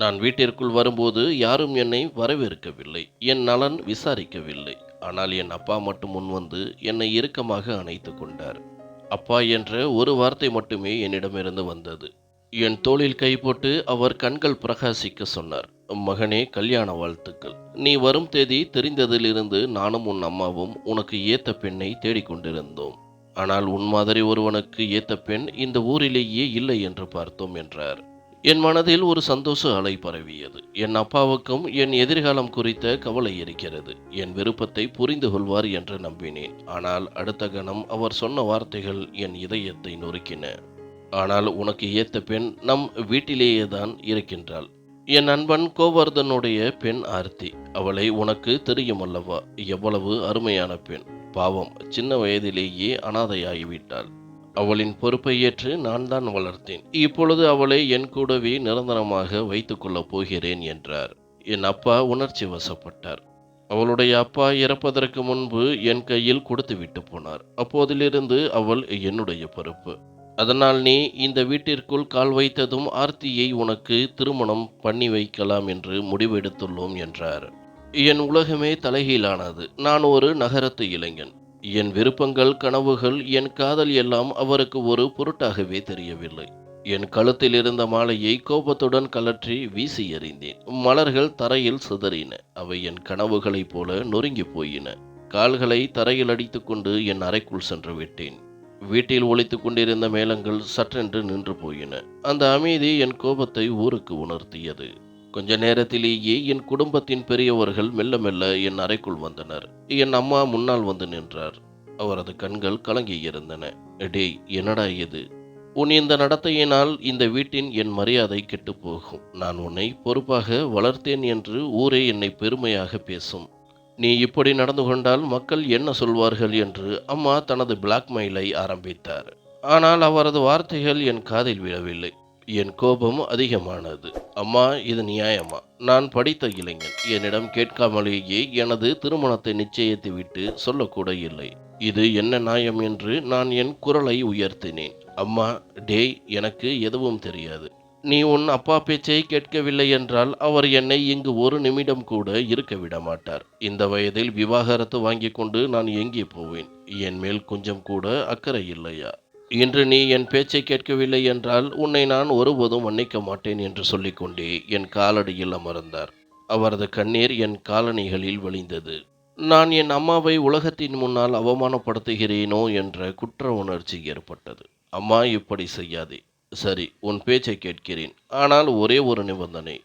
நான் வீட்டிற்குள் வரும்போது யாரும் என்னை வரவேற்கவில்லை. என் நலன் விசாரிக்கவில்லை. ஆனால் என் அப்பா மட்டும் முன்வந்து என்னை இறுக்கமாக அணைத்து கொண்டார். அப்பா என்ற ஒரு வார்த்தை மட்டுமே என்னிடமிருந்து வந்தது. என் தோளில் கை போட்டு அவர் கண்கள் பிரகாசிக்க சொன்னார். மகனே கல்யாண வாழ்த்துக்கள். நீ வரும் தேதி தெரிந்ததிலிருந்து நானும் உன் அம்மாவும் உனக்கு ஏத்த பெண்ணை தேடிக்கொண்டிருந்தோம் ஆனால் உன் மாதிரி ஒருவனுக்கு ஏத்த பெண் இந்த ஊரிலேயே இல்லை என்று பார்த்தோம் என்றார். என் மனதில் ஒரு சந்தோஷ அலை பரவியது. என் அப்பாவுக்கும் என் எதிர்காலம் குறித்த கவலை இருக்கிறது. என் விருப்பத்தை புரிந்து கொள்வார் என்று நம்பினேன். ஆனால் அடுத்த கணம் அவர் சொன்ன வார்த்தைகள் என் இதயத்தை நொறுக்கின. ஆனால் உனக்கு ஏத்த பெண் நம் வீட்டிலேயே தான் இருக்கின்றாள். என் நண்பன் கோவர்தனுடைய பெண் ஆர்த்தி. அவளை உனக்கு தெரியும் அல்லவா எவ்வளவு அருமையான பெண். பாவம் சின்ன வயதிலேயே அனாதையாகிவிட்டாள். அவளின் பொறுப்பை ஏற்று நான் தான் வளர்த்தேன். இப்பொழுது அவளை என் கூடவே நிரந்தரமாக வைத்துக்கொள்ளப் போகிறேன் என்றார். என் அப்பா உணர்ச்சி வசப்பட்டார். அவளுடைய அப்பா இறப்பதற்கு முன்பு என் கையில் கொடுத்து விட்டு போனார். அப்போதிலிருந்து அவள் என்னுடைய பொறுப்பு. அதனால் நீ இந்த வீட்டிற்குள் கால் வைத்ததும் ஆர்த்தியை உனக்கு திருமணம் பண்ணி வைக்கலாம் என்று முடிவெடுத்துள்ளோம் என்றார். என் உலகமே தலைகீழானது. நான் ஒரு நகரத்து இளைஞன். என் விருப்பங்கள் கனவுகள் என் காதல் எல்லாம் அவருக்கு ஒரு பொருட்டாகவே தெரியவில்லை. என் கழுத்தில் இருந்த மாலையை கோபத்துடன் கலற்றி வீசி எறிந்தேன். மலர்கள் தரையில் சிதறின. அவை என் கனவுகளைப் போல நொறுங்கி போயின. கால்களை தரையில் அடித்துக்கொண்டு என் அறைக்குள் சென்று விட்டேன். வீட்டில் ஒழித்து கொண்டிருந்த மேளங்கள் சற்றென்று நின்று போயின. அந்த அமைதி என் கோபத்தை ஊருக்கு உணர்த்தியது. கொஞ்ச நேரத்திலேயே என் குடும்பத்தின் பெரியவர்கள் மெல்ல மெல்ல என் அறைக்குள் வந்தனர். என் அம்மா முன்னால் வந்து நின்றார். அவரது கண்கள் கலங்கி இருந்தன. டேய் என்னடா இது? உன் இந்த நடத்தையினால் இந்த வீட்டின் என் மரியாதை கெட்டுப் போகும். நான் உன்னை பொறுப்பாக வளர்த்தேன் என்று ஊரே என்னை பெருமையாக பேசும். நீ இப்படி நடந்து கொண்டால் மக்கள் என்ன சொல்வார்கள்? என்று அம்மா தனது பிளாக்மெயிலை ஆரம்பித்தார். ஆனால் அவரது வார்த்தைகள் என் காதில் விழவில்லை. என் கோபம் அதிகமானது. அம்மா இது நியாயமா? நான் படித்த இளைஞன். என்னிடம் கேட்காமலேயே எனது திருமணத்தை நிச்சயித்து விட்டு சொல்லக்கூட இல்லை. இது என்ன நியாயம் என்று நான் என் குரலை உயர்த்தினேன். அம்மா டேய் எனக்கு எதுவும் தெரியாது. நீ உன் அப்பா பேச்சை கேட்கவில்லை என்றால் அவர் என்னை இங்கு ஒரு நிமிடம் கூட இருக்க விட மாட்டார். இந்த வயதில் விவாகரத்து வாங்கி கொண்டு நான் எங்கே போவேன்? என் மேல் கொஞ்சம் கூட அக்கறை இல்லையா? இன்று நீ என் பேச்சை கேட்கவில்லை என்றால் உன்னை நான் ஒருபோதும் மன்னிக்க மாட்டேன் என்று சொல்லிக்கொண்டே என் காலடியில் அமர்ந்தார். அவரது கண்ணீர் என் காலணிகளில் வழிந்தது. நான் என் அம்மாவை உலகத்தின் முன்னால் அவமானப்படுத்துகிறேனோ என்ற குற்ற உணர்ச்சி ஏற்பட்டது. அம்மா இப்படி செய்யாதே. சரி உன் பேச்சை கேட்கிறேன். ஆனால் ஒரே ஒரு நிபந்தனை.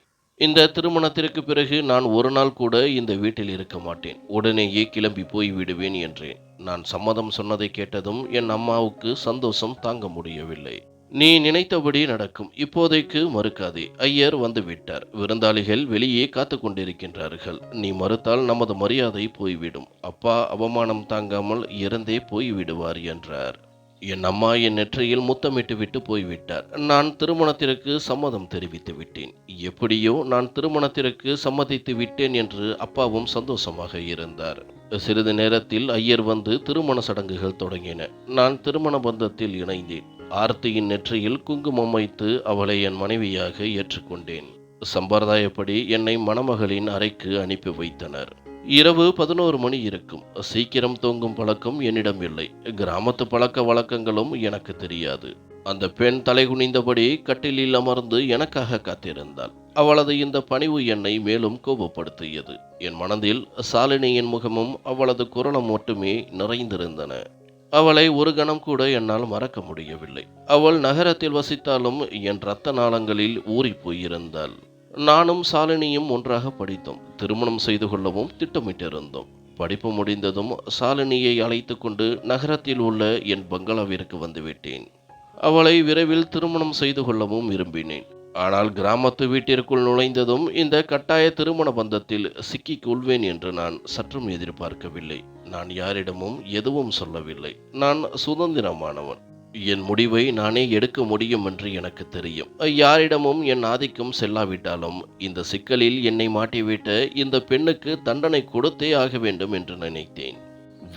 இந்த திருமணத்திற்கு பிறகு நான் ஒரு நாள் கூட இந்த வீட்டில் இருக்க மாட்டேன். உடனேயே கிளம்பி போய் விடுவேன் என்றேன். நான் சம்மதம் சொன்னதை கேட்டதும் என் அம்மாவுக்கு சந்தோஷம் தாங்க முடியவில்லை. நீ நினைத்தபடி நடக்கும். இப்போதைக்கு மறுக்காதே. ஐயர் வந்து விட்டார் விருந்தாளிகள் வெளியே காத்து கொண்டிருக்கின்றார்கள். நீ மறுத்தால் நமது மரியாதை போய்விடும். அப்பா அவமானம் தாங்காமல் இறந்தே போய்விடுவார் என்றார். என் அம்மா என் நெற்றியில் முத்தமிட்டு விட்டு போய்விட்டார். நான் திருமணத்திற்கு சம்மதம் தெரிவித்து விட்டேன். எப்படியோ நான் திருமணத்திற்கு சம்மதித்து விட்டேன் என்று அப்பாவும் சந்தோஷமாக இருந்தார். சிறிது நேரத்தில் ஐயர் வந்து திருமண சடங்குகள் தொடங்கின. நான் திருமண பந்தத்தில் இணைந்தேன். ஆர்த்தியின் நெற்றியில் குங்குமம் வைத்து அவளை என் மனைவியாக ஏற்றுக்கொண்டேன். சம்பிரதாயப்படி என்னை மணமகளின் அறைக்கு அனுப்பி வைத்தனர். இரவு பதினோரு மணி இருக்கும். சீக்கிரம் தூங்கும் பழக்கம் என்னிடம் இல்லை. கிராமத்து பழக்க வழக்கங்களும் எனக்கு தெரியாது. அந்த பெண் தலைகுனிந்தபடி கட்டிலில் அமர்ந்து எனக்காக காத்திருந்தாள். அவளது இந்த பணிவு என்னை மேலும் கோபப்படுத்தியது. என் மனதில் சாலினியின் முகமும் அவளது குரலும் மட்டுமே நிறைந்திருந்தன. அவளை ஒரு கணம் கூட என்னால் மறக்க முடியவில்லை. அவள் நகரத்தில் வசித்தாலும் என் இரத்த நாளங்களில் ஊறிப் போயிருந்தாள். நானும் சாலினியும் ஒன்றாக படித்தோம். திருமணம் செய்து கொள்ளவும் திட்டமிட்டிருந்தோம். படிப்பு முடிந்ததும் சாலினியை அழைத்து கொண்டு நகரத்தில் உள்ள என் பங்களாவிற்கு வந்துவிட்டேன் அவளை விரைவில் திருமணம் செய்து கொள்ளவும் விரும்பினேன். ஆனால் கிராமத்து வீட்டிற்குள் நுழைந்ததும் இந்த கட்டாய திருமண பந்தத்தில் சிக்கிக் கொள்வேன் என்று நான் சற்றும் எதிர்பார்க்கவில்லை. நான் யாரிடமும் எதுவும் சொல்லவில்லை. நான் சுதந்திரமானவன். என் முடிவை நானே எடுக்க முடியும் என்று எனக்கு தெரியும். யாரிடமும் என் ஆதிக்கம் செல்லாவிட்டாலும் இந்த சிக்கலில் என்னை மாட்டிவிட்ட இந்த பெண்ணுக்கு தண்டனை கொடுத்தே ஆக வேண்டும் என்று நினைத்தேன்.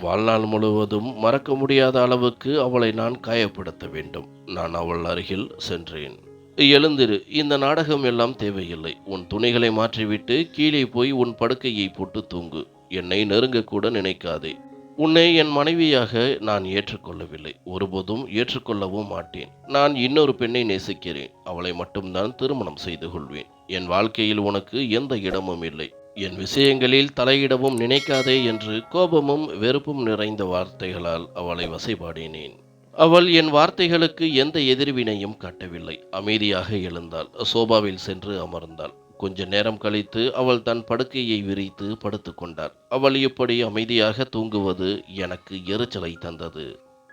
வாழ்நாள் முழுவதும் மறக்க முடியாத அளவுக்கு அவளை நான் காயப்படுத்த வேண்டும். நான் அவள் அருகில் சென்றேன். எழுந்திரு இந்த நாடகம் எல்லாம் தேவையில்லை. உன் துணிகளை மாற்றிவிட்டு கீழே போய் உன் படுக்கையை போட்டு தூங்கு. என்னை நெருங்கக்கூட நினைக்காதே. உன்னை என் மனைவியாக நான் ஏற்றுக்கொள்ளவில்லை. ஒருபோதும் ஏற்றுக்கொள்ளவும் மாட்டேன். நான் இன்னொரு பெண்ணை நேசிக்கிறேன். அவளை மட்டும்தான் திருமணம் செய்து கொள்வேன். என் வாழ்க்கையில் உனக்கு எந்த இடமும் இல்லை. என் விஷயங்களில் தலையிடவும் நினைக்காதே என்று கோபமும் வெறுப்பும் நிறைந்த வார்த்தைகளால் அவளை வசைபாடினேன். அவள் என் வார்த்தைகளுக்கு எந்த எதிர்வினையும் காட்டவில்லை. அமைதியாக எழுந்தாள். சோபாவில் சென்று அமர்ந்தாள். கொஞ்ச நேரம் கழித்து அவள் தன் படுக்கையை விரித்து படுத்துக்கொண்டாள் அவள் இப்படி அமைதியாக தூங்குவது எனக்கு எரிச்சலை தந்தது.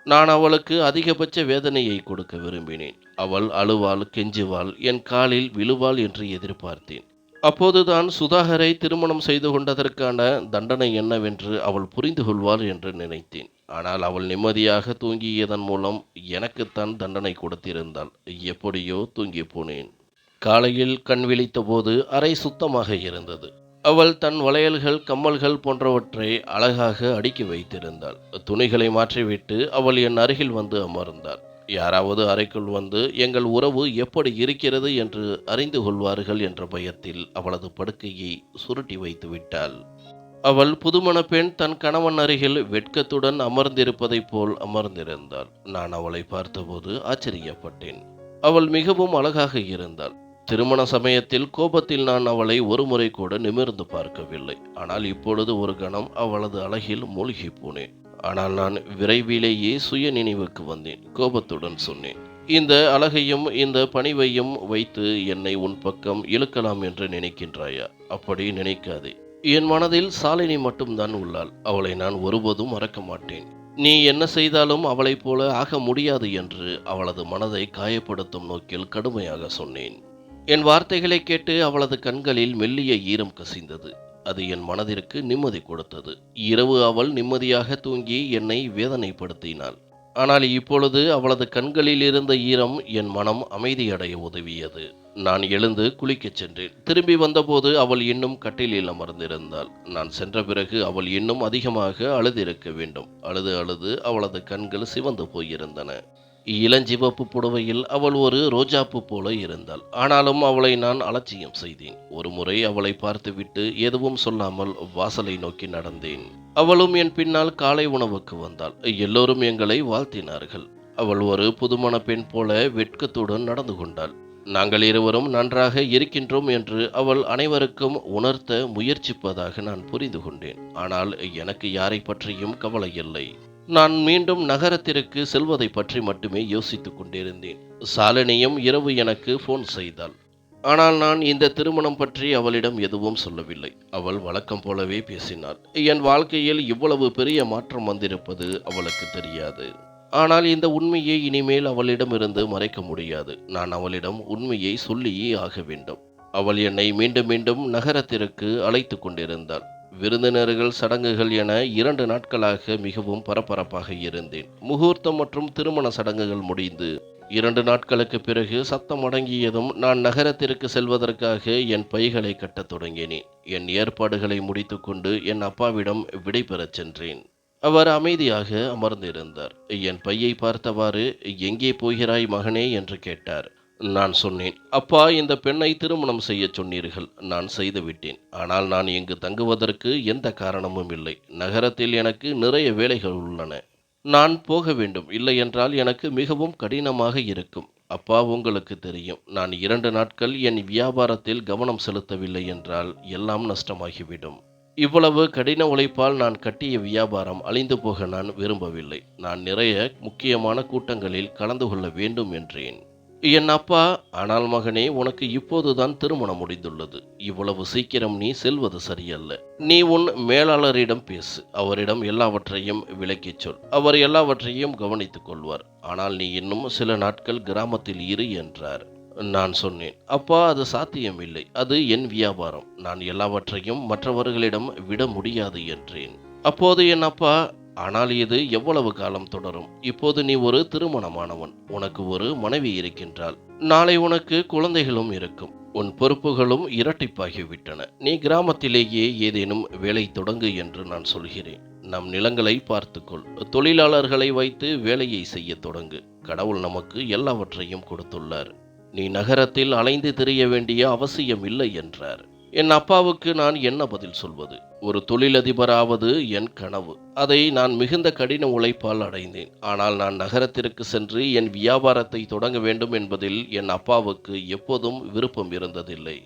நான் அவளுக்கு அதிகபட்ச வேதனையை கொடுக்க விரும்பினேன். அவள் அழுவாள் கெஞ்சுவாள் என் காலில் விழுவாள் என்று எதிர்பார்த்தேன். அப்போதுதான் சுதாகரை திருமணம் செய்து கொண்டதற்கான தண்டனை என்னவென்று அவள் புரிந்து கொள்வாள் என்று நினைத்தேன். ஆனால் அவள் நிம்மதியாக தூங்கியதன் மூலம் எனக்குத்தான் தண்டனை கொடுத்திருந்தாள். எப்படியோ தூங்கி போனேன். காலையில் கண் விழித்தபோது அறை சுத்தமாக இருந்தது. அவள் தன் வளையல்கள் கம்மல்கள் போன்றவற்றை அழகாக அடுக்கி வைத்திருந்தாள். துணிகளை மாற்றிவிட்டு அவள் என் அருகில் வந்து அமர்ந்தாள். யாராவது அறைக்குள் வந்து எங்கள் உறவு எப்படி இருக்கிறது என்று அறிந்து கொள்வார்கள் என்ற பயத்தில் அவளது படுக்கையை சுருட்டி வைத்து விட்டாள். அவள் புதுமண பெண் தன் கணவன் அருகில் வெட்கத்துடன் அமர்ந்திருப்பதைப் போல் அமர்ந்திருந்தாள். நான் அவளை பார்த்தபோது ஆச்சரியப்பட்டேன். அவள் மிகவும் அழகாக இருந்தாள். திருமண சமயத்தில் கோபத்தில் நான் அவளை ஒருமுறை கூட நிமிர்ந்து பார்க்கவில்லை. ஆனால் இப்பொழுது ஒரு கணம் அவளது அழகில் மூழ்கி போனேன். ஆனால் நான் விரைவிலேயே சுய நினைவுக்கு வந்தேன். கோபத்துடன் சொன்னேன். இந்த அழகையும் இந்த பணிவையும் வைத்து என்னை உன் பக்கம் இழுக்கலாம் என்று நினைக்கின்றாயா? அப்படி நினைக்காதே. என் மனதில் சாலினி மட்டும்தான் உள்ளாள். அவளை நான் ஒருபோதும் மறக்க மாட்டேன். நீ என்ன செய்தாலும் அவளைப் போல ஆக முடியாது என்று அவளது மனதை காயப்படுத்தும் நோக்கில் கடுமையாக சொன்னேன். என் வார்த்தைகளை கேட்டு அவளது கண்களில் மெல்லிய ஈரம் கசிந்தது. அது என் மனதிற்கு நிம்மதி கொடுத்தது. இரவு அவள் நிம்மதியாக தூங்கி என்னை வேதனைப்படுத்தினாள். ஆனால் இப்பொழுது அவளது கண்களில் இருந்த ஈரம் என் மனம் அமைதியடைய உதவியது. நான் எழுந்து குளிக்கச் சென்றேன். திரும்பி வந்தபோது அவள் இன்னும் கட்டிலில் அமர்ந்திருந்தாள். நான் சென்ற பிறகு அவள் இன்னும் அதிகமாக அழுதிருக்க வேண்டும். அழுது அழுது அவளது கண்கள் சிவந்து போயிருந்தன. இளஞ்சிவப்பு புடவையில் அவள் ஒரு ரோஜாப்பு போல இருந்தாள். ஆனாலும் அவளை நான் அலட்சியம் செய்தேன். ஒரு முறை அவளை பார்த்துவிட்டு எதுவும் சொல்லாமல் வாசலை நோக்கி நடந்தேன். அவளும் என் பின்னால் காலை உணவுக்கு வந்தாள். எல்லோரும் எங்களை வாழ்த்தினார்கள். அவள் ஒரு புதுமண பெண் போல வெட்கத்துடன் நடந்து கொண்டாள். நாங்கள் இருவரும் நன்றாக இருக்கின்றோம் என்று அவள் அனைவருக்கும் உணர்த்த முயற்சிப்பதாக நான் புரிந்து கொண்டேன். ஆனால் எனக்கு யாரை பற்றியும் கவலை இல்லை. நான் மீண்டும் நகரத்திற்கு செல்வதை பற்றி மட்டுமே யோசித்துக் கொண்டிருந்தேன். சாலினியும் இரவு எனக்கு ஃபோன் செய்தாள். ஆனால் நான் இந்த திருமணம் பற்றி அவளிடம் எதுவும் சொல்லவில்லை. அவள் வழக்கம் போலவே பேசினாள். என் வாழ்க்கையில் இவ்வளவு பெரிய மாற்றம் வந்திருப்பது அவளுக்கு தெரியாது. ஆனால் இந்த உண்மையை இனிமேல் அவளிடமிருந்து மறைக்க முடியாது. நான் அவளிடம் உண்மையை சொல்லியே ஆக வேண்டும். அவள் என்னை மீண்டும் மீண்டும் நகரத்திற்கு அழைத்து கொண்டிருந்தாள். விருந்தினர்கள் சடங்குகள் என இரண்டு நாட்களாக மிகவும் பரபரப்பாக இருந்தேன். முகூர்த்தம் மற்றும் திருமண சடங்குகள் முடிந்து இரண்டு நாட்களுக்கு பிறகு சத்தம் அடங்கியதும் நான் நகரத்திற்கு செல்வதற்காக என் பைகளை கட்டத் தொடங்கினேன். என் ஏற்பாடுகளை முடித்துக்கொண்டு என் அப்பாவிடம் விடைபெறச் சென்றேன். அவர் அமைதியாக அமர்ந்திருந்தார். என் பையை பார்த்தவாறு எங்கே போகிறாய் மகனே? என்று கேட்டார். நான் சொன்னேன் அப்பா இந்த பெண்ணை திருமணம் செய்ய சொன்னீர்கள் நான் செய்துவிட்டேன். ஆனால் நான் இங்கு தங்குவதற்கு எந்த காரணமும் இல்லை. நகரத்தில் எனக்கு நிறைய வேலைகள் உள்ளன. நான் போக வேண்டும். இல்லை என்றால் எனக்கு மிகவும் கடினமாக இருக்கும். அப்பா உங்களுக்கு தெரியும் நான் இரண்டு நாட்கள் என் வியாபாரத்தில் கவனம் செலுத்தவில்லை என்றால் எல்லாம் நஷ்டமாகிவிடும். இவ்வளவு கடின உழைப்பால் நான் கட்டிய வியாபாரம் அழிந்து போக நான் விரும்பவில்லை. நான் நிறைய முக்கியமான கூட்டங்களில் கலந்து கொள்ள வேண்டும் என்றேன். என் அப்பா ஆனால் மகனே உனக்கு இப்போதுதான் திருமணம் முடிந்துள்ளது. இவ்வளவு சீக்கிரம் நீ செல்வது சரியல்ல. நீ உன் மேலாளரிடம் பேசு. அவரிடம் எல்லாவற்றையும் விளக்கிச் சொல். அவர் எல்லாவற்றையும் கவனித்துக் கொள்வார். ஆனால் நீ இன்னும் சில நாட்கள் கிராமத்தில் இரு என்றார். நான் சொன்னேன். அப்பா அது சாத்தியமில்லை. அது என் வியாபாரம். நான் எல்லாவற்றையும் மற்றவர்களிடம் விட முடியாது என்றேன். அப்போது என் அப்பா ஆனால் இது எவ்வளவு காலம் தொடரும்? இப்போது நீ ஒரு திருமணமானவன். உனக்கு ஒரு மனைவி இருக்கின்றாள். நாளை உனக்கு குழந்தைகளும் இருக்கும். உன் பொறுப்புகளும் இரட்டிப்பாகிவிட்டன. நீ கிராமத்திலேயே ஏதேனும் வேலை தொடங்கு என்று நான் சொல்கிறேன். நம் நிலங்களை பார்த்துக்கொள். தொழிலாளர்களை வைத்து வேலையை செய்ய தொடங்கு. கடவுள் நமக்கு எல்லாவற்றையும் கொடுத்துள்ளார். நீ நகரத்தில் அலைந்து திரிய வேண்டிய அவசியம் இல்லை என்றார். என் அப்பாவுக்கு நான் என்ன பதில் சொல்வது? ஒரு தொழிலதிபராவது என் கனவு. அதை நான் மிகுந்த கடின உழைப்பால் அடைந்தேன். ஆனால் நான் நகரத்திற்கு சென்று என் வியாபாரத்தை தொடங்க வேண்டும் என்பதில் என் அப்பாவுக்கு எப்போதும் விருப்பம் இருந்ததில்லை.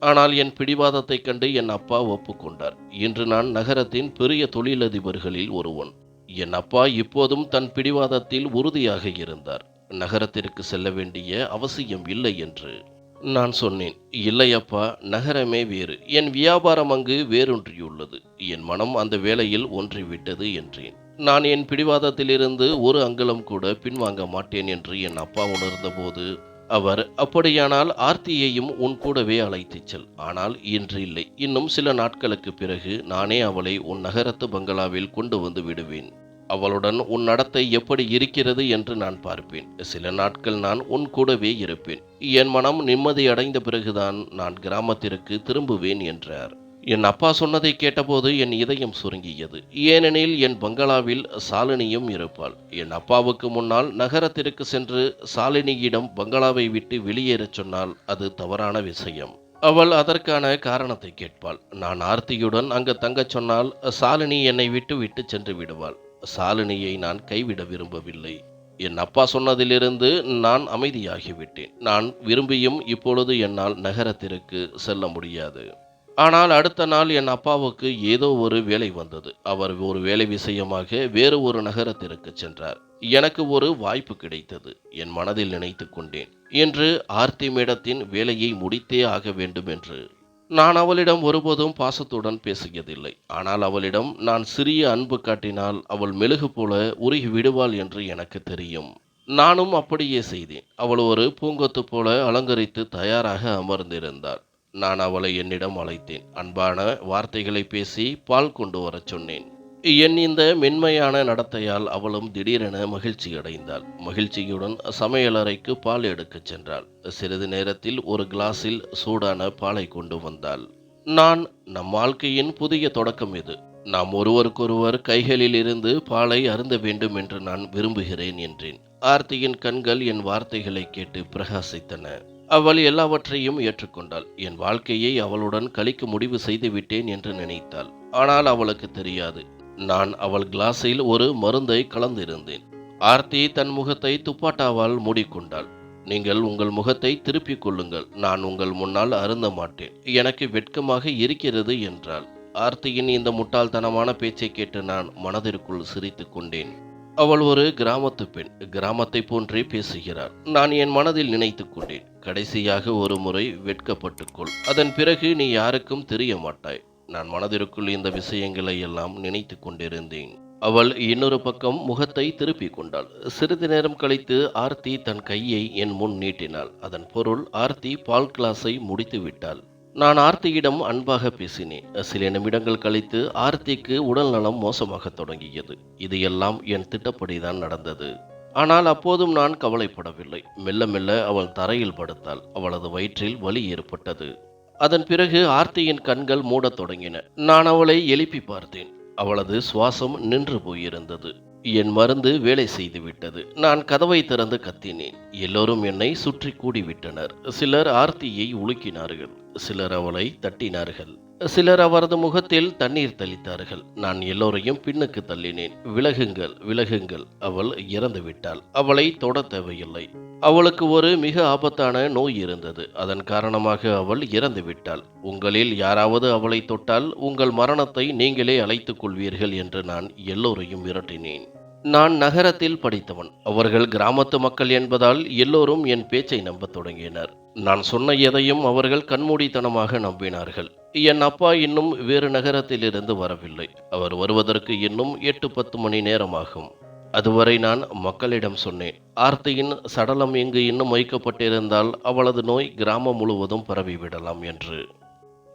ஆனால் என் பிடிவாதத்தைக் கண்டு என் அப்பா ஒப்புக்கொண்டார். இன்று நான் நகரத்தின் பெரிய தொழிலதிபர்களில் ஒருவன். என் அப்பா இப்போதும் தன் பிடிவாதத்தில் உறுதியாக இருந்தார். நகரத்திற்கு செல்ல வேண்டிய அவசியம் இல்லை என்று நான் சொன்னேன் இல்லையப்பா நகரமே வேறு. என் வியாபாரம் அங்கு வேறொன்றியுள்ளது என் மனம் அந்த வேலையில் ஒன்றிவிட்டது என்றேன். நான் என் பிடிவாதத்திலிருந்து ஒரு அங்குலம் கூட பின்வாங்க மாட்டேன் என்று என் அப்பா உணர்ந்தபோது அவர் அப்படியானால் ஆர்த்தியையும் உன் கூடவே அழைத்துச் செல். ஆனால் இன்று இல்லை. இன்னும் சில நாட்களுக்கு பிறகு நானே அவளை உன் நகரத்து பங்களாவில் கொண்டு வந்து விடுவேன். அவளுடன் உன் நடத்தை எப்படி இருக்கிறது என்று நான் பார்ப்பேன். சில நாட்கள் நான் உன் கூடவே இருப்பேன். என் மனம் நிம்மதியடைந்த பிறகுதான் நான் கிராமத்திற்கு திரும்புவேன் என்றார். என் அப்பா சொன்னதை கேட்டபோது என் இதயம் சுருங்கியது. ஏனெனில் என் பங்களாவில் சாலினியும் இருப்பாள். என் அப்பாவுக்கு முன்னால் நகரத்திற்கு சென்று சாலினியிடம் பங்களாவை விட்டு வெளியேறச் சொன்னால் அது தவறான விஷயம். அவள் அதற்கான காரணத்தை கேட்பாள். நான் ஆர்த்தியுடன் அங்கு தங்கச் சொன்னால் சாலினி என்னை விட்டு விட்டு சென்று விடுவாள். சாலினியை நான் கைவிட விரும்பவில்லை. என் அப்பா சொன்னதிலிருந்து நான் அமைதியாகிவிட்டேன். நான் விரும்பியும் இப்பொழுது என்னால் நகரத்திற்கு செல்ல முடியாது. ஆனால் அடுத்த நாள் என் அப்பாவுக்கு ஏதோ ஒரு வேலை வந்தது. அவர் ஒரு வேலை விஷயமாக வேறு ஒரு நகரத்திற்கு சென்றார். எனக்கு ஒரு வாய்ப்பு கிடைத்தது. என் மனதில் நினைத்து கொண்டேன். என்று ஆர்த்தி மேடத்தின் வேலையை முடித்தே ஆக வேண்டும் என்று நான் அவளிடம் ஒருபோதும் பாசத்துடன் பேசியதில்லை ஆனால் அவளிடம் நான் சிறிய அன்பு காட்டினால் அவள் மெழுகு போல உருகி விடுவாள் என்று எனக்கு தெரியும். நானும் அப்படியே செய்தேன். அவள் ஒரு பூங்கொத்து போல அலங்கரித்து தயாராக அமர்ந்திருந்தாள். நான் அவளை என்னிடம் அழைத்தேன். அன்பான வார்த்தைகளை பேசி பால் கொண்டு வரச் சொன்னேன். என் இந்த மென்மையான நடத்தையால் அவளும் திடீரென மகிழ்ச்சி அடைந்தாள். மகிழ்ச்சியுடன் சமையலறைக்கு பால் எடுக்கச் சென்றாள். சிறிது நேரத்தில் ஒரு கிளாஸில் சூடான பாலை கொண்டு வந்தாள். நான் நம் வாழ்க்கையின் புதிய தொடக்கம் இது. நாம் ஒருவருக்கொருவர் கைகளில் இருந்து பாலை அருந்த வேண்டும் என்று நான் விரும்புகிறேன் என்றேன். ஆர்த்தியின் கண்கள் என் வார்த்தைகளை கேட்டு பிரகாசித்தன. அவள் எல்லாவற்றையும் ஏற்றுக்கொண்டாள். என் வாழ்க்கையை அவளுடன் கழிக்க முடிவு செய்து விட்டேன் என்று நினைத்தாள். ஆனால் அவளுக்கு தெரியாது. நான் அவள் கிளாஸில் ஒரு மருந்தை கலந்திருந்தேன். ஆர்த்தி தன் முகத்தை துப்பாட்டாவால் மூடிக்கொண்டாள். நீங்கள் உங்கள் முகத்தை திருப்பிக் கொள்ளுங்கள். நான் உங்கள் முன்னால் அருந்த மாட்டேன். எனக்கு வெட்கமாக இருக்கிறது என்றாள். ஆர்த்தியின் இந்த முட்டாள்தனமான பேச்சை கேட்டு நான் மனதிற்குள் சிரித்து கொண்டேன். அவள் ஒரு கிராமத்து பெண். கிராமத்தை போன்றே பேசுகிறாள். நான் என் மனதில் நினைத்து கொண்டேன். கடைசியாக ஒரு முறை வெட்கப்பட்டுக்கொள் அதன் பிறகு நீ யாருக்கும் தெரிய மாட்டாய். நான் மனதிற்குள் இந்த விஷயங்களை எல்லாம் நினைத்து கொண்டிருந்தேன். அவள் இன்னொரு பக்கம் முகத்தை திருப்பிக் கொண்டாள். சிறிது நேரம் கழித்து ஆர்த்தி தன் கையை என் முன் நீட்டினாள். அதன் பொருள் ஆர்த்தி பால் கிளாஸை முடித்து விட்டாள். நான் ஆர்த்தியிடம் அன்பாக பேசினேன். சில நிமிடங்கள் கழித்து ஆர்த்திக்கு உடல்நலம் மோசமாகத் தொடங்கியது. இது எல்லாம் என் திட்டப்படிதான் நடந்தது. ஆனால் அப்போதும் நான் கவலைப்படவில்லை. மெல்ல மெல்ல அவள் தரையில் படுத்தாள். அவளது வயிற்றில் வலி ஏற்பட்டது. அதன் பிறகு ஆர்த்தியின் கண்கள் மூடத் தொடங்கின. நான் அவளை எழுப்பி பார்த்தேன். அவளது சுவாசம் நின்று போயிருந்தது. என் மருந்து வேலை செய்து விட்டது. நான் கதவை திறந்து கத்தினேன். எல்லோரும் என்னை சுற்றி கூடிவிட்டனர். சிலர் ஆர்த்தியை உலுக்கினார்கள். சிலர் அவளை தட்டினார்கள். சிலர் அவரது முகத்தில் தண்ணீர் தெளித்தார்கள். நான் எல்லோரையும் பின்னுக்கு தள்ளினேன். விலகுங்கள் விலகுங்கள். அவள் இறந்து விட்டாள் அவளை தொட தேவையில்லை. அவளுக்கு ஒரு மிக ஆபத்தான நோய் இருந்தது. அதன் காரணமாக அவள் இறந்து விட்டாள் உங்களில் யாராவது அவளை தொட்டால் உங்கள் மரணத்தை நீங்களே அழைத்துக் கொள்வீர்கள் என்று நான் எல்லோரையும் மிரட்டினேன் நான் நகரத்தில் படித்தவன். அவர்கள் கிராமத்து மக்கள் என்பதால் எல்லோரும் என் பேச்சை நம்பத் தொடங்கினர். நான் சொன்ன எதையும் அவர்கள் கண்மூடித்தனமாக நம்பினார்கள். என் அப்பா இன்னும் வேறு நகரத்திலிருந்து வரவில்லை. அவர் வருவதற்கு இன்னும் எட்டு பத்து மணி நேரமாகும். அதுவரை நான் மக்களிடம் சொன்னேன் ஆர்த்தியின் சடலம் இங்கு இன்னும் வைக்கப்பட்டிருந்தால் அவளது நோய் கிராமம் முழுவதும் பரவிவிடலாம் என்று.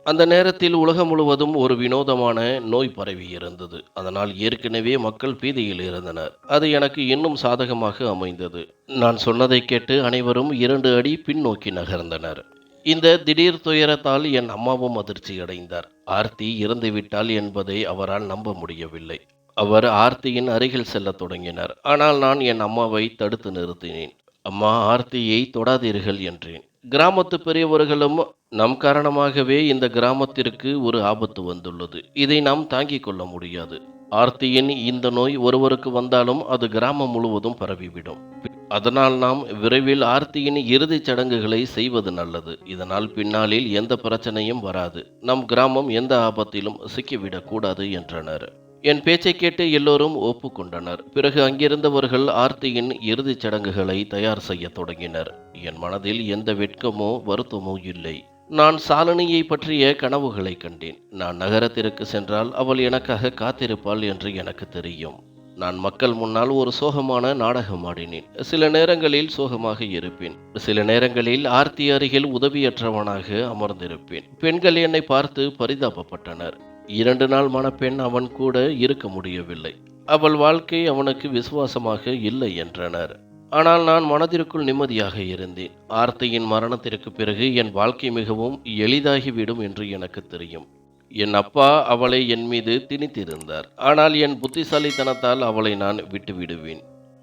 அந்த நேரத்தில் உலகம் முழுவதும் ஒரு வினோதமான நோய் பரவி இருந்தது. அதனால் ஏற்கனவே மக்கள் பீதியில் இருந்தனர். அது எனக்கு இன்னும் சாதகமாக அமைந்தது. நான் சொன்னதை கேட்டு அனைவரும் இரண்டு அடி பின்னோக்கி நகர்ந்தனர். இந்த திடீர் துயரத்தால் என் அம்மாவும் அதிர்ச்சி அடைந்தார் ஆர்த்தி இறந்துவிட்டாள் என்பதை அவரால் நம்ப முடியவில்லை. அவர் ஆர்த்தியின் அருகில் செல்லத் தொடங்கினார். ஆனால் நான் என் அம்மாவை தடுத்து நிறுத்தினேன். அம்மா ஆர்த்தியை தொடாதீர்கள் என்றேன். கிராமத்து பெரியவர்களும் நம் காரணமாகவே இந்த கிராமத்திற்கு ஒரு ஆபத்து வந்துள்ளது. இதை நாம் தாங்கிக் கொள்ள முடியாது. ஆர்த்தியின் இந்த நோய் ஒருவருக்கு வந்தாலும் அது கிராமம் முழுவதும் பரவிவிடும். அதனால் நாம் விரைவில் ஆர்த்தியின் இறுதிச் சடங்குகளை செய்வது நல்லது. இதனால் பின்னாளில் எந்த பிரச்சனையும் வராது. நம் கிராமம் எந்த ஆபத்திலும் சிக்கிவிடக் கூடாது என்றனர். என் பேச்சை கேட்டு எல்லோரும் ஒப்புக்கொண்டனர். பிறகு அங்கிருந்தவர்கள் ஆர்த்தியின் இறுதிச் சடங்குகளை தயார் செய்யத் தொடங்கினர். என் மனதில் எந்த வெட்கமோ வருத்தமோ இல்லை. நான் சாலனியை பற்றிய கனவுகளை கண்டேன். நான் நகரத்திற்கு சென்றால் அவள் எனக்காக காத்திருப்பாள் என்று எனக்கு தெரியும். நான் மக்கள் முன்னால் ஒரு சோகமான நாடகம் ஆடினேன். சில நேரங்களில் சோகமாக இருப்பேன். சில நேரங்களில் ஆர்த்தி அருகில் உதவியற்றவனாக அமர்ந்திருப்பேன். பெண்கள் என்னை பார்த்து பரிதாபப்பட்டனர். இரண்டு நாள் மணப்பெண் அவன் கூட இருக்க முடியவில்லை. அவள் வாழ்க்கை அவனுக்கு விசுவாசமாக இல்லை என்றனர். ஆனால் நான் மனதிற்குள் நிம்மதியாக இருந்தேன். ஆர்த்தியின் மரணத்திற்கு பிறகு என் வாழ்க்கை மிகவும் எளிதாகிவிடும் என்று எனக்கு தெரியும். என் அப்பா அவளை என் மீது திணித்திருந்தார். ஆனால் என் புத்திசாலித்தனத்தால் அவளை நான் விட்டுவிடுவேன்.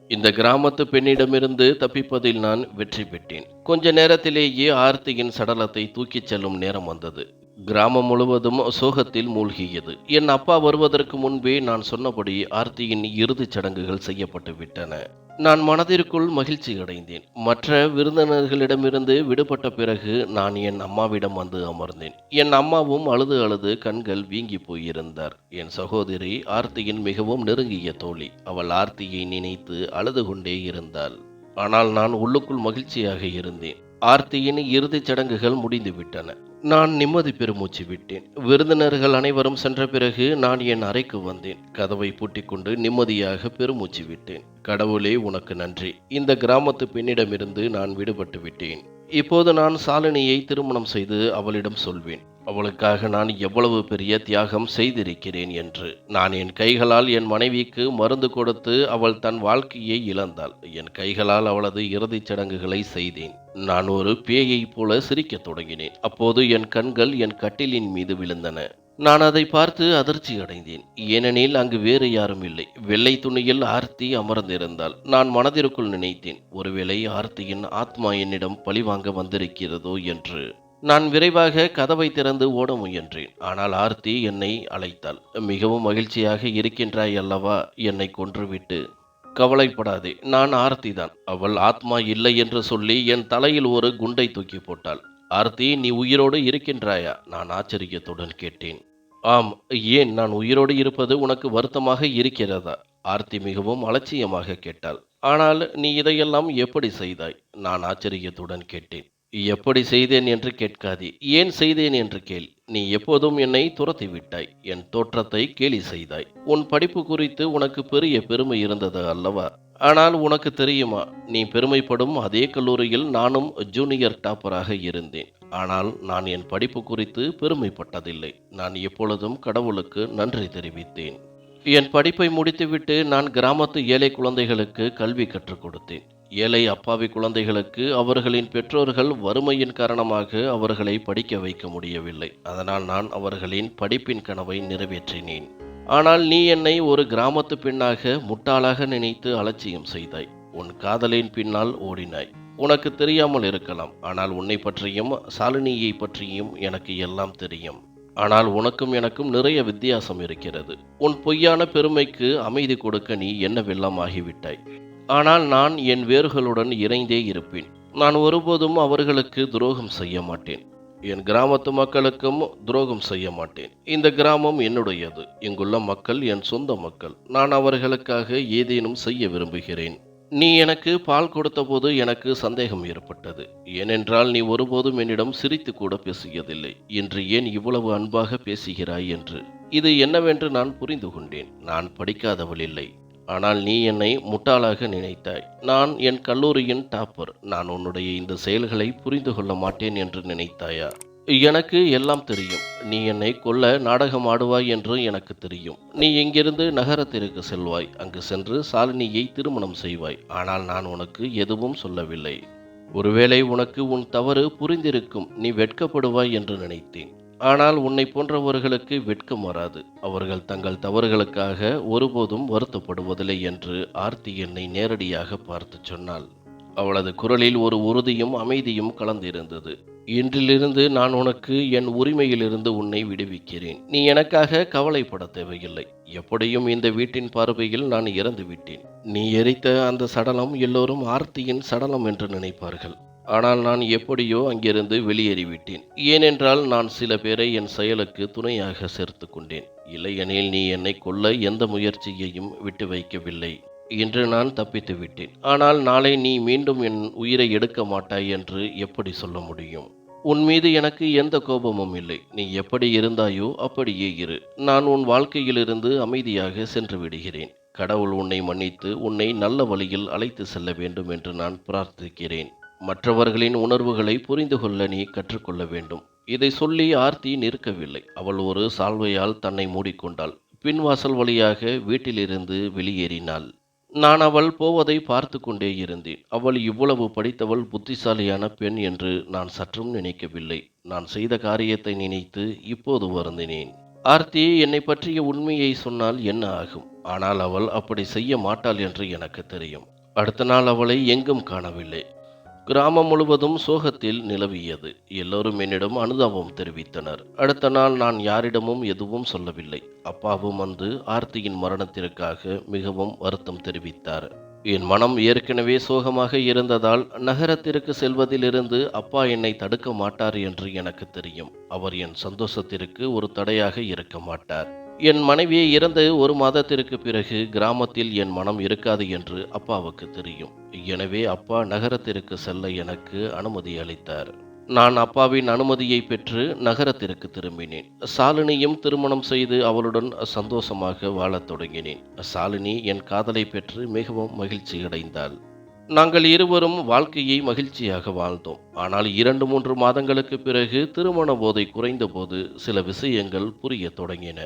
இந்த கிராமத்து பெண்ணிடமிருந்து தப்பிப்பதில் நான் வெற்றி பெற்றேன். கொஞ்ச நேரத்திலேயே ஆர்த்தியின் சடலத்தை தூக்கிச் செல்லும் நேரம் வந்தது. கிராமம் முழுவதும் சோகத்தில் மூழ்கியது. என் அப்பா வருவதற்கு முன்பே நான் சொன்னபடி ஆர்த்தியின் இறுதிச் சடங்குகள் செய்யப்பட்டு விட்டன. நான் மனதிற்குள் மகிழ்ச்சி அடைந்தேன். மற்ற விருந்தினர்களிடமிருந்து விடுபட்ட பிறகு நான் என் அம்மாவிடம் வந்து அமர்ந்தேன். என் அம்மாவும் அழுது அழுது கண்கள் வீங்கி போயிருந்தார். என் சகோதரி ஆர்த்தியின் மிகவும் நெருங்கிய தோழி. அவள் ஆர்த்தியை நினைத்து அழுது கொண்டே இருந்தாள். ஆனால் நான் உள்ளுக்குள் மகிழ்ச்சியாக இருந்தேன். ஆர்த்தியின் இறுதிச் சடங்குகள் முடிந்துவிட்டன நான் நிம்மதி பெருமூச்சு விட்டேன். விருந்தினர்கள் அனைவரும் சென்ற பிறகு நான் என் அறைக்கு வந்தேன். கதவை பூட்டிக்கொண்டு நிம்மதியாக பெருமூச்சு விட்டேன். கடவுளே உனக்கு நன்றி. இந்த கிராமத்து பெண்ணிடமிருந்து நான் விடுபட்டு விட்டேன். இப்போது நான் சாலினியை திருமணம் செய்து அவளிடம் சொல்வேன். அவளுக்காக நான் எவ்வளவு பெரிய தியாகம் செய்திருக்கிறேன் என்று. நான் என் கைகளால் என் மனைவிக்கு மருந்து கொடுத்து அவள் தன் வாழ்க்கையை இழந்தாள். என் கைகளால் அவளது இறுதிச் சடங்குகளை செய்தேன். நான் ஒரு பேயைப் போல சிரிக்கத் தொடங்கினேன். அப்போது என் கண்கள் என் கட்டிலின் மீது விழுந்தன. நான் அதை பார்த்து அதிர்ச்சி அடைந்தேன். ஏனெனில் அங்கு வேறு யாரும் இல்லை. வெள்ளை துணியில் ஆர்த்தி அமர்ந்திருந்தாள். நான் மனதிற்குள் நினைத்தேன் ஒருவேளை ஆர்த்தியின் ஆத்மா என்னிடம் பழிவாங்க வந்திருக்கிறதோ என்று. நான் விரைவாக கதவை திறந்து ஓட முயன்றேன். ஆனால் ஆர்த்தி என்னை அழைத்தாள். மிகவும் மகிழ்ச்சியாக இருக்கின்றாய் அல்லவா? என்னை கொன்றுவிட்டு. கவலைப்படாதே நான் ஆர்த்தி தான் அவள் ஆத்மா இல்லை என்று சொல்லி என் தலையில் ஒரு குண்டை தூக்கி போட்டாள். ஆர்த்தி நீ உயிரோடு இருக்கின்றாயா? நான் ஆச்சரியத்துடன் கேட்டேன். ஆம் ஏன் நான் உயிரோடு இருப்பது உனக்கு வருத்தமாக இருக்கிறதா? ஆர்த்தி மிகவும் அலட்சியமாக கேட்டாள். ஆனால் நீ இதையெல்லாம் எப்படி செய்தாய்? நான் ஆச்சரியத்துடன் கேட்டேன். எப்படி செய்தேன் என்று கேட்காதே. ஏன் செய்தேன் என்று கேள். நீ எப்போதும் என்னை துரத்தி விட்டாய் என் தோற்றத்தை கேலி செய்தாய். உன் படிப்பு குறித்து உனக்கு பெரிய பெருமை இருந்தது அல்லவா? ஆனால் உனக்கு தெரியுமா நீ பெருமைப்படும் அதே கல்லூரியில் நானும் ஜூனியர் டாப்பராக இருந்தேன். ஆனால் நான் என் படிப்பு குறித்து பெருமைப்பட்டதில்லை. நான் எப்பொழுதும் கடவுளுக்கு நன்றி தெரிவித்தேன். என் படிப்பை முடித்துவிட்டு நான் கிராமத்து ஏழை குழந்தைகளுக்கு கல்வி கற்றுக் கொடுத்தேன். ஏழை அப்பாவி குழந்தைகளுக்கு அவர்களின் பெற்றோர்கள் வறுமையின் காரணமாக அவர்களை படிக்க வைக்க முடியவில்லை. அதனால் நான் அவர்களின் படிப்பின் கனவை நிறைவேற்றினேன். ஆனால் நீ என்னை ஒரு கிராமத்து பெண்ணாக முட்டாளாக நினைத்து அலட்சியம் செய்தாய். உன் காதலின் பின்னால் ஓடினாய். உனக்கு தெரியாமல் இருக்கலாம். ஆனால் உன்னை பற்றியும் சாலினியை பற்றியும் எனக்கு எல்லாம் தெரியும். ஆனால் உனக்கும் எனக்கும் நிறைய வித்தியாசம் இருக்கிறது. உன் பொய்யான பெருமைக்கு அமைதி கொடுக்க நீ என்ன வெள்ளமாகிவிட்டாய் ஆனால் நான் என் வேர்களுடன் இறைந்தே இருப்பேன். நான் ஒருபோதும் அவர்களுக்கு துரோகம் செய்ய மாட்டேன். என் கிராமத்து மக்களுக்கும் துரோகம் செய்ய மாட்டேன். இந்த கிராமம் என்னுடையது. இங்குள்ள மக்கள் என் சொந்த மக்கள். நான் அவர்களுக்காக ஏதேனும் செய்ய விரும்புகிறேன். நீ எனக்கு பால் கொடுத்தபோது எனக்கு சந்தேகம் ஏற்பட்டது. ஏனென்றால் நீ ஒருபோதும் என்னிடம் சிரித்து கூட பேசியதில்லை. இன்று ஏன் இவ்வளவு அன்பாக பேசுகிறாய் என்று. இது என்னவென்று நான் புரிந்து கொண்டேன். நான் படிக்காதவள் இல்லை. ஆனால் நீ என்னை முட்டாளாக நினைத்தாய். நான் என் கல்லூரியின் டாப்பர். நான் உன்னுடைய இந்த செயல்களை புரிந்து கொள்ள மாட்டேன் என்று நினைத்தாயா? எனக்கு எல்லாம் தெரியும். நீ என்னை கொல்ல நாடகம் ஆடுவாய் என்று எனக்கு தெரியும். நீ இங்கிருந்து நகரத்திற்கு செல்வாய். அங்கு சென்று சாலினியை திருமணம் செய்வாய். ஆனால் நான் உனக்கு எதுவும் சொல்லவில்லை. ஒருவேளை உனக்கு உன் தவறு புரிந்திருக்கும். நீ வெட்கப்படுவாய் என்று நினைத்தேன். ஆனால் உன்னை போன்றவர்களுக்கு வெட்கம் வராது. அவர்கள் தங்கள் தவறுகளுக்காக ஒருபோதும் வருத்தப்படுவதில்லை என்று ஆர்த்தி என்னை நேரடியாக பார்த்து சொன்னாள். அவளது குரலில் ஒரு உறுதியும் அமைதியும் கலந்திருந்தது. இன்றிலிருந்து நான் உனக்கு என் உரிமையிலிருந்து உன்னை விடுவிக்கிறேன். நீ எனக்காக கவலைப்பட தேவையில்லை. எப்படியும் இந்த வீட்டின் பார்வையில் நான் இறந்து விட்டேன் நீ எரித்த அந்த சடலம் எல்லோரும் ஆர்த்தியின் சடலம் என்று நினைப்பார்கள். ஆனால் நான் எப்படியோ அங்கிருந்து வெளியேறிவிட்டேன். ஏனென்றால் நான் சில பேரை என் செயலுக்கு துணையாக சேர்த்து கொண்டேன். இல்லையெனில் நீ என்னை கொல்ல எந்த முயற்சியையும் விட்டு வைக்கவில்லை இன்று நான் தப்பித்து விட்டேன். ஆனால் நாளை நீ மீண்டும் என் உயிரை எடுக்க மாட்டாய் என்று எப்படி சொல்ல முடியும்? உன் மீது எனக்கு எந்த கோபமும் இல்லை. நீ எப்படி இருந்தாயோ அப்படியே இரு. நான் உன் வாழ்க்கையிலிருந்து அமைதியாக சென்று விடுகிறேன். கடவுள் உன்னை மன்னித்து உன்னை நல்ல வழியில் அழைத்து செல்ல வேண்டும் என்று நான் பிரார்த்திக்கிறேன். மற்றவர்களின் உணர்வுகளை புரிந்து கொள்ள நீ கற்றுக்கொள்ள வேண்டும். இதை சொல்லி ஆர்த்தி நிற்கவில்லை. அவள் ஒரு சால்வையால் தன்னை மூடிக்கொண்டாள். பின்வாசல் வழியாக வீட்டிலிருந்து வெளியேறினாள். நான் அவள் போவதை பார்த்து கொண்டே இருந்தேன். அவள் இவ்வளவு படித்தவள் புத்திசாலியான பெண் என்று நான் சற்றும் நினைக்கவில்லை. நான் செய்த காரியத்தை நினைத்து இப்போது வருந்தினேன். ஆர்த்தி என்னை பற்றிய உண்மையை சொன்னால் என்ன ஆகும்? ஆனால் அவள் அப்படி செய்ய மாட்டாள் என்று எனக்கு தெரியும். அடுத்த நாள் அவளை எங்கும் காணவில்லை. கிராமம் முழுவதும் சோகத்தில் நிலவியது. எல்லோரும் என்னிடம் அனுதாபம் தெரிவித்தனர். அடுத்த நாள் நான் யாரிடமும் எதுவும் சொல்லவில்லை. அப்பாவும் வந்து ஆர்த்தியின் மரணத்திற்காக மிகவும் வருத்தம் தெரிவித்தார். என் மனம் ஏற்கனவே சோகமாக இருந்ததால் நகரத்திற்கு செல்வதிலிருந்து அப்பா என்னை தடுக்க மாட்டார் என்று எனக்கு தெரியும். அவர் என் சந்தோஷத்திற்கு ஒரு தடையாக இருக்க மாட்டார். என் மனைவி இறந்து ஒரு மாதத்திற்கு பிறகு கிராமத்தில் என் மனம் இருக்காது என்று அப்பாவுக்கு தெரியும். எனவே அப்பா நகரத்திற்கு செல்ல எனக்கு அனுமதி அளித்தார். நான் அப்பாவின் அனுமதியை பெற்று நகரத்திற்கு திரும்பினேன். சாலினியும் திருமணம் செய்து அவளுடன் சந்தோஷமாக வாழத் தொடங்கினேன். சாலினி என் காதலை பெற்று மிகவும் மகிழ்ச்சி அடைந்தாள். நாங்கள் இருவரும் வாழ்க்கையை மகிழ்ச்சியாக வாழ்ந்தோம். ஆனால் இரண்டு மூன்று மாதங்களுக்கு பிறகு திருமண போதை குறைந்தபோது சில விஷயங்கள் புரியத் தொடங்கின.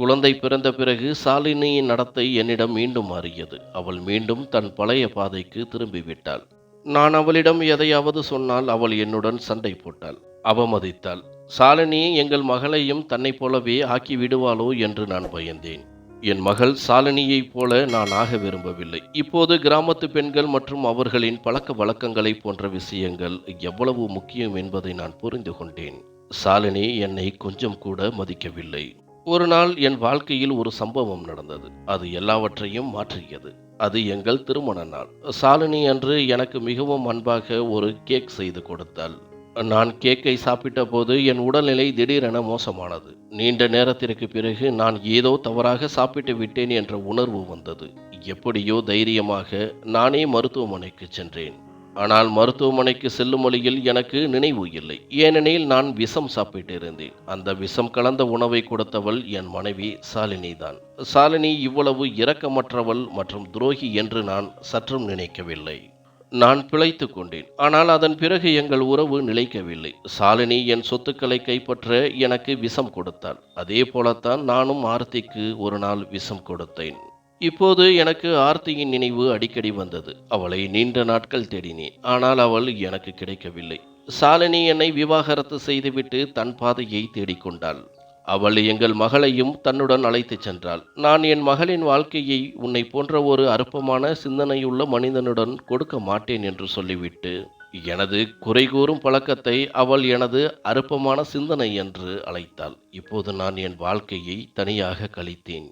குழந்தை பிறந்த பிறகு சாலினியின் நடத்தை என்னிடம் மீண்டும் மாறியது. அவள் மீண்டும் தன் பழைய பாதைக்கு திரும்பிவிட்டாள். நான் அவளிடம் எதையாவது சொன்னால் அவள் என்னுடன் சண்டை போட்டாள். அவமதித்தாள். சாலினி எங்கள் மகளையும் தன்னைப் போலவே ஆக்கி விடுவாளோ என்று நான் பயந்தேன். என் மகள் சாலினியைப் போல நான் ஆக விரும்பவில்லை. இப்போது கிராமத்து பெண்கள் மற்றும் அவர்களின் பழக்க வழக்கங்களை போன்ற விஷயங்கள் எவ்வளவு முக்கியம் என்பதை நான் புரிந்து கொண்டேன். சாலினி என்னை கொஞ்சம் கூட மதிக்கவில்லை. ஒரு நாள் என் வாழ்க்கையில் ஒரு சம்பவம் நடந்தது. அது எல்லாவற்றையும் மாற்றியது. அது எங்கள் திருமண நாள். சாலினி அன்று எனக்கு மிகவும் அன்பாக ஒரு கேக் செய்து கொடுத்தாள். நான் கேக்கை சாப்பிட்ட போது என் உடல்நிலை திடீரென மோசமானது. நீண்ட நேரத்திற்கு பிறகு நான் ஏதோ தவறாக சாப்பிட்டு விட்டேன் என்ற உணர்வு வந்தது. எப்படியோ தைரியமாக நானே மருத்துவமனைக்கு சென்றேன். ஆனால் மருத்துவமனைக்கு செல்லும் வழியில் எனக்கு நினைவு இல்லை. ஏனெனில் நான் விஷம் சாப்பிட்டு இருந்தேன். அந்த விஷம் கலந்த உணவை கொடுத்தவள் என் மனைவி சாலினி தான். சாலினி இவ்வளவு இரக்கமற்றவள் மற்றும் துரோகி என்று நான் சற்றும் நினைக்கவில்லை. நான் பிழைத்து கொண்டேன். ஆனால் அதன் பிறகு எங்கள் உறவு நிலைக்கவில்லை. சாலினி என் சொத்துக்களை கைப்பற்ற எனக்கு விஷம் கொடுத்தாள். அதே போலத்தான் நானும் ஆர்த்திக்கு ஒரு நாள் விஷம் கொடுத்தேன். இப்போது எனக்கு ஆர்த்தியின் நினைவு அடிக்கடி வந்தது. அவளை நீண்ட நாட்கள் தேடினேன். ஆனால் அவள் எனக்கு கிடைக்கவில்லை. சாலினி என்னை விவாகரத்து செய்துவிட்டு தன் பாதையை தேடிக்கொண்டாள் அவள் எங்கள் மகளையும் தன்னுடன் அழைத்துச் சென்றாள். நான் என் மகளின் வாழ்க்கையை உன்னை போன்ற ஒரு அற்பமான சிந்தனையுள்ள மனிதனுடன் கொடுக்க மாட்டேன் என்று சொல்லிவிட்டு எனது குறை கூறும் பழக்கத்தை அவள் எனது அற்பமான சிந்தனை என்று அழைத்தாள். இப்போது நான் என் வாழ்க்கையை தனியாக கழித்தேன்.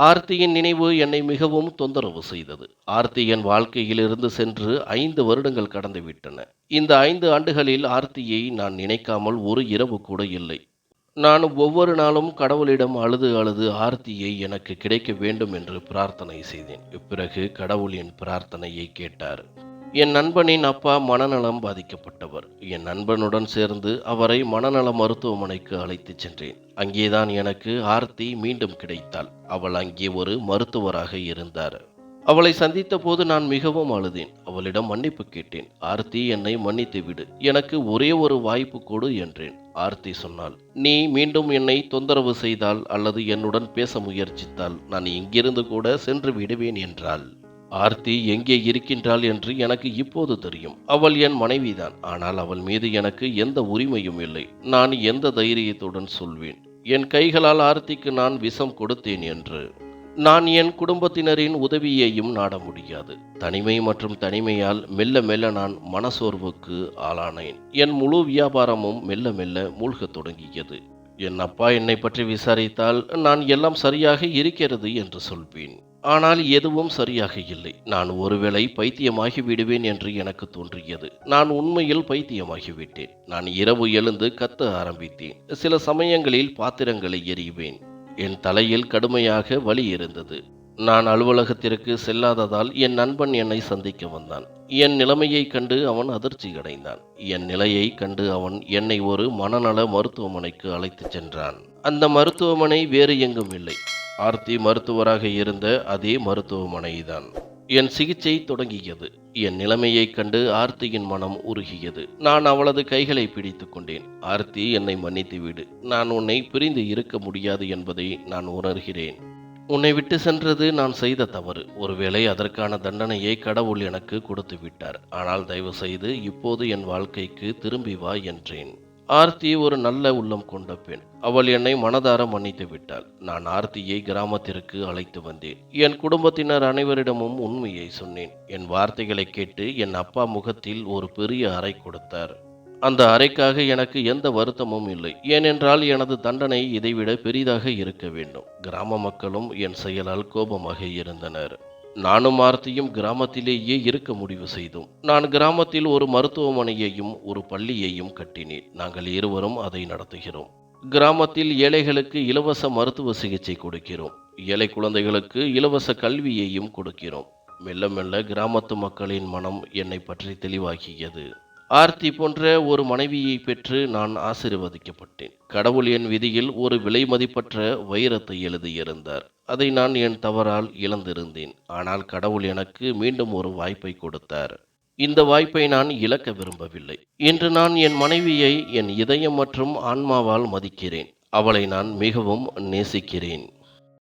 ஆர்த்தியின் நினைவு என்னை மிகவும் தொந்தரவு செய்தது. ஆர்த்தியின் வாழ்க்கையிலிருந்து சென்று ஐந்து வருடங்கள் கடந்துவிட்டன. இந்த ஐந்து ஆண்டுகளில் ஆர்த்தியை நான் நினைக்காமல் ஒரு இரவு கூட இல்லை. நான் ஒவ்வொரு நாளும் கடவுளிடம் அழுது அழுது ஆர்த்தியை எனக்கு கிடைக்க வேண்டும் என்று பிரார்த்தனை செய்தேன். பிறகு கடவுளின் பிரார்த்தனையை கேட்டார். என் நண்பனின் அப்பா மனநலம் பாதிக்கப்பட்டவர். என் நண்பனுடன் சேர்ந்து அவரை மனநல மருத்துவமனைக்கு அழைத்துச் சென்றேன். அங்கேதான் எனக்கு ஆர்த்தி மீண்டும் கிடைத்தாள். அவள் அங்கே ஒரு மருத்துவராக இருந்தார். அவளை சந்தித்த போது நான் மிகவும் அழுதேன். அவளிடம் மன்னிப்பு கேட்டேன். ஆர்த்தி என்னை மன்னித்து விடு. எனக்கு ஒரே ஒரு வாய்ப்பு கொடு என்றேன். ஆர்த்தி சொன்னாள் நீ மீண்டும் என்னை தொந்தரவு செய்தால் அல்லது என்னுடன் பேச முயற்சித்தால் நான் இங்கிருந்து கூட சென்று விடுவேன் என்றாள். ஆர்த்தி எங்கே இருக்கின்றாள் என்று எனக்கு இப்போது தெரியும். அவள் என் மனைவிதான். ஆனால் அவள் மீது எனக்கு எந்த உரிமையும் இல்லை. நான் எந்த தைரியத்துடன் சொல்வேன்? என் கைகளால் ஆர்த்திக்கு நான் விஷம் கொடுத்தேன் என்று. நான் என் குடும்பத்தினரின் உதவியையும் நாட முடியாது. தனிமை மற்றும் தனிமையால் மெல்ல மெல்ல நான் மனசோர்வுக்கு ஆளானேன். என் முழு வியாபாரமும் மெல்ல மெல்ல மூழ்கத் தொடங்கியது. என் அப்பா என்னை பற்றி விசாரித்தால் நான் எல்லாம் சரியாக இருக்கிறது என்று சொல்வேன். ஆனால் எதுவும் சரியாக இல்லை. நான் ஒருவேளை பைத்தியமாகி விடுவேன் என்று எனக்கு தோன்றியது. நான் உண்மையில் பைத்தியமாகிவிட்டேன் நான் இரவு எழுந்து கத்த ஆரம்பித்தேன். சில சமயங்களில் பாத்திரங்களை எறிவேன். என் தலையில் கடுமையாக வலி இருந்தது. நான் அலுவலகத்திற்கு செல்லாததால் என் நண்பன் என்னை சந்திக்க வந்தான். என் நிலைமையைக் கண்டு அவன் அதிர்ச்சி அடைந்தான். என் நிலையை கண்டு அவன் என்னை ஒரு மனநல மருத்துவமனைக்கு அழைத்துச் சென்றான். அந்த மருத்துவமனை வேறு எங்கும் இல்லை. ஆர்த்தி மருத்துவராக இருந்த அதே மருத்துவமனைதான். என் சிகிச்சை தொடங்கியது. என் நிலைமையைக் கண்டு ஆர்த்தியின் மனம் உருகியது. நான் அவளது கைகளை பிடித்துக் கொண்டேன். ஆர்த்தி என்னை மன்னித்து விடு. நான் உன்னை பிரிந்து இருக்க முடியாது என்பதை நான் உணர்கிறேன். உன்னை விட்டு சென்றது நான் செய்த தவறு. ஒருவேளை அதற்கான தண்டனையை கடவுள் எனக்கு கொடுத்து விட்டார். ஆனால் தயவு செய்து இப்போது என் வாழ்க்கைக்கு திரும்பி வா என்றேன். ஆர்த்தி ஒரு நல்ல உள்ளம் கொண்ட பெண். அவள் என்னை மனதார மன்னித்து விட்டாள். நான் ஆர்த்தியை கிராமத்திற்கு அழைத்து வந்தேன். என் குடும்பத்தினர் அனைவரிடமும் உண்மையை சொன்னேன். என் வார்த்தைகளை கேட்டு என் அப்பா முகத்தில் ஒரு பெரிய அறை கொடுத்தார். அந்த அறைக்காக எனக்கு எந்த வருத்தமும் இல்லை. ஏனென்றால் எனது தண்டனை இதைவிட பெரிதாக இருக்க வேண்டும். கிராம மக்களும் என் செயலால் கோபமாக இருந்தனர். நானும் ஆர்த்தியும் கிராமத்திலேயே இருக்க முடிவு செய்தோம். நான் கிராமத்தில் ஒரு மருத்துவமனையையும் ஒரு பள்ளியையும் கட்டினேன். நாங்கள் இருவரும் அதை நடத்துகிறோம். கிராமத்தில் ஏழைகளுக்கு இலவச மருத்துவ சிகிச்சை கொடுக்கிறோம். ஏழை குழந்தைகளுக்கு இலவச கல்வியையும் கொடுக்கிறோம். மெல்ல மெல்ல கிராமத்து மக்களின் மனம் என்னை பற்றி தெளிவாகியது. ஆர்த்தி போன்ற ஒரு மனைவியை பெற்று நான் ஆசிர்வதிக்கப்பட்டேன். கடவுள் என் விதியில் ஒரு விலை மதிப்பற்ற வைரத்தை எழுதியிருந்தார் அதை நான் என் தவறால் இழந்திருந்தேன். ஆனால் கடவுள் எனக்கு மீண்டும் ஒரு வாய்ப்பை கொடுத்தார். இந்த வாய்ப்பை நான் இழக்க விரும்பவில்லை. இன்று நான் என் மனைவியை என் இதயம் மற்றும் ஆன்மாவால் மதிக்கிறேன். அவளை நான் மிகவும் நேசிக்கிறேன்.